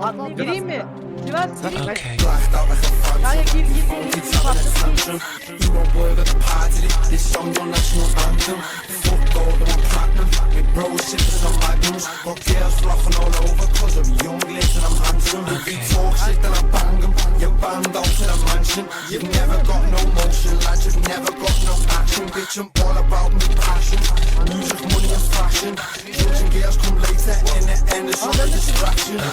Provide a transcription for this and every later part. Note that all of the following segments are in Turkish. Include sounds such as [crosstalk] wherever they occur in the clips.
Gireyim mi? Sivas gireyim mi? Okay. Kanka gir gir gir. I. You've never got no motion, lads. You've never got no action. Bitch, I'm all about me passion. Music, money and fashion. In the vurdum bayağı.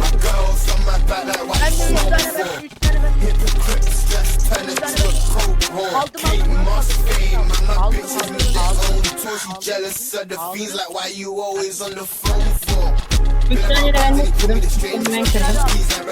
My girls on my back de üç smoke. Hypocrites, just turn it to a cold war. Aldım, must fame, and my aldım, bitches with their own toys. You jealous of the fiends, like why you always on the phone for? Üç tane de ben de strangest, Ben kırdım. he's not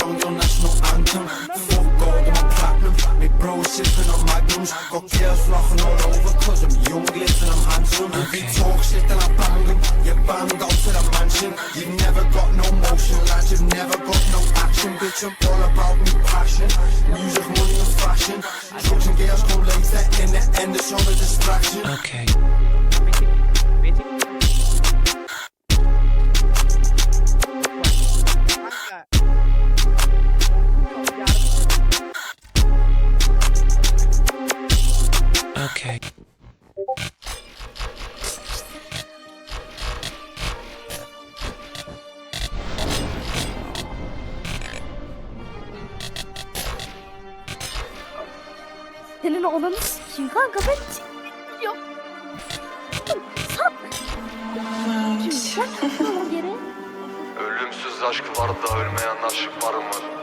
your national anthem. A platinum. Me bro sipping on magnums. Got girls flocking all over cause I'm young, lit I'm handsome. If you talk shit, then I bang 'em. You're banned out to the mansion. You've never got no motion, lads. You've never got no action. Bitch, I'm all about me Okay. Senin olanı sikeyim kanka ben yok. [laughs] Ölümsüz aşk var da ölmeyen aşk var mı?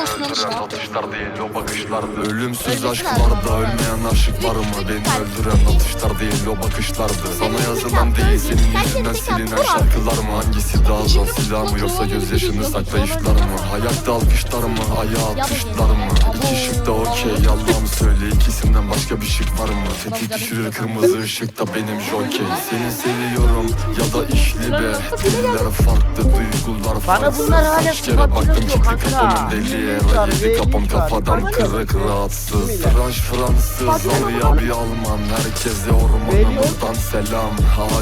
Öldüren atışlar değil o bakışlardı Ölümsüz aşk var da ölmeyen aşık var mı? Beni öldüren atışlar değil o bakışlardı Sana yazılan değil senin yüzünden silinen şarkılar mı? Hangisi daha zor silah mı yoksa gözyaşını saklayışlar mı? Hayatta alkışlar mı? Ayağa atışlar mı? İki şık da okey Allah'ım söyle ikisinden başka bir şık var mı? Tetik düşürür kırmızı ışıkta benim jokey Seni seviyorum ya da işli be Diller farklı duygular farklı bunlar hala Kaç kere baktım yok ki kanka. Deliye Yedi kafam kafadan kırık rahatsız. Tıraş Fransız Alya bir Alman Herkese ormana buradan selam.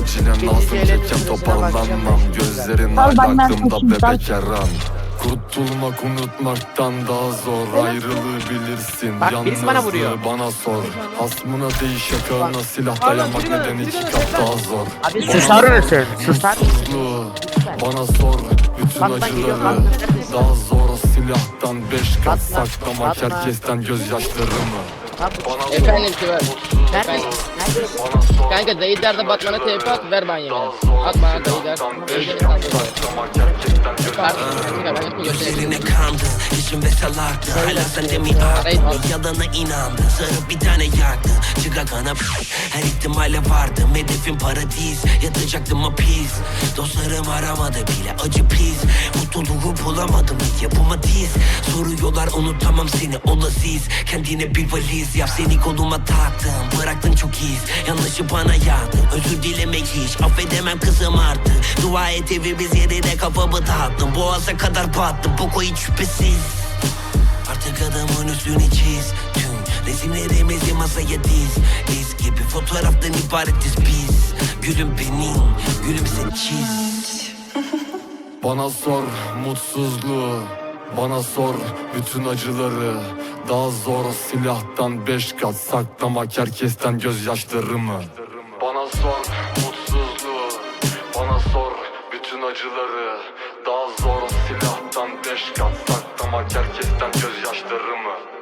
Acilen lazım çekem toparlanmam. Gözlerin Al, hala aklımda bebek yaran. Kurtulmak unutmaktan daha zor. Ayrılığı bilirsin Bak, birisi bana Yalnızlığı vuruyor. bana sor. Asmına değiş yakağına silah dayamak neden iki kat daha zor? Abi Susar mısın? Susar. Bana sor. Bütün acıları? Daha zor silahtan beş kat bak. herkesten gözyaşlarımı Bana Efendim Sivas. Neredesin? Bana Kanka Dayıdar'da Batman'a TP at ver yemeği. zor At bana göstereyim. Üzerine kandı Yüzüm ve salardı. Hala sende mi aklım Yalana inandı Sarıp bir tane yaktı. Çıkakana Her ihtimale vardım Hedefim paradis Yatacaktım hapis Dostlarım aramadı bile Acı pis Mutluluğu bulamadım yapıma diz. Soruyorlar unutamam seni olasız Kendine bir valiz yap Seni koluma taktım. Bıraktın çok iz Yanlışı bana yağdı. Özür dilemek hiç. Affedemem kızım artık. Dua et evimiz yerine kafamı dağıttım. Boğaza kadar battım. Boko hiç şüphesiz. Artık adamın üstünü çiz. Tüm resimlerimizi masaya diz. Biz gibi fotoğraftan ibaretiz biz. Gülüm benim, gülüm sen çiz. Bana sor mutsuzluğu Bana sor bütün acıları. Daha zor silahtan beş kat saklamak herkesten gözyaşlarımı Bana sor mutsuzluğu. Bana sor bütün acıları. Daha zor silahtan beş kat saklamak herkesten gözyaşlarımı